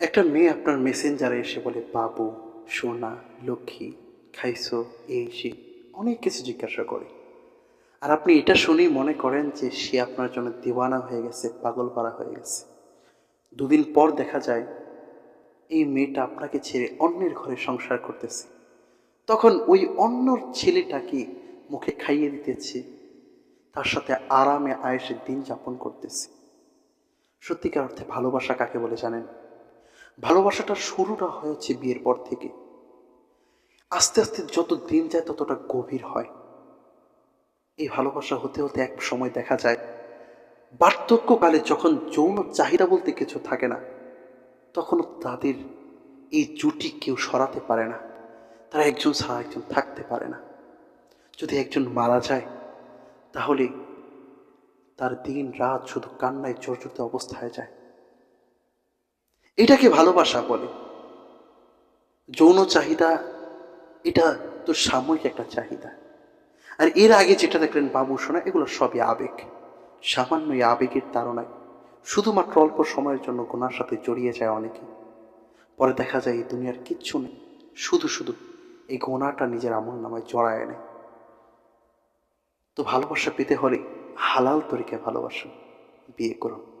একটা মেয়ে আপনার মেসেঞ্জারে এসে বলে, বাবু, সোনা, লক্ষ্মী, খাইছো, এই, সে, অনেক কিছু জিজ্ঞাসা করে। আর আপনি এটা শুনেই মনে করেন যে সে আপনার জন্য দিওয়ানা হয়ে গেছে, পাগল পাড়া হয়ে গেছে। দুদিন পর দেখা যায়, এই মেয়েটা আপনাকে ছেড়ে অন্যের ঘরে সংসার করতেছে। তখন ওই অন্যর ছেলেটাকে মুখে খাইয়ে দিতেছে, তার সাথে আরামে আয়েসে দিন যাপন করতেছে। সত্যিকার অর্থে ভালোবাসা কাকে বলে জানেন? ভালোবাসাটার শুরুটা হয়েছে বিয়ের পর থেকে। আস্তে আস্তে যত দিন যায় ততটা গভীর হয়। এই ভালোবাসা হতে হতে এক সময় দেখা যায়, বার্ধক্যকালে যখন যৌন চাহিদা বলতে কিছু থাকে না তখনও তাদের এই জুটি কেউ সরাতে পারে না। তারা একজন ছাড়া একজন থাকতে পারে না। যদি একজন মারা যায়, তাহলে তার দিন রাত শুধু কান্নায় জর্জরিত অবস্থায় যায়। এটাকে ভালোবাসা বলে। যৌন চাহিদা, এটা তো সাময়িক একটা চাহিদা। আর এর আগে যেটা দেখলেন বাবু সোনা, এগুলো সবই আবেগ। সামান্য এই আবেগের তাড়নায় শুধুমাত্র অল্প সময়ের জন্য গোনার সাথে জড়িয়ে যায় অনেকে। পরে দেখা যায় এই দুনিয়ার কিচ্ছু নেই, শুধু শুধু এই গোনাটা নিজের আমল নামায় জড়ায় নেয়। তো ভালোবাসা পেতে হলে হালাল তরিকে ভালোবাসা বিয়ে করুন।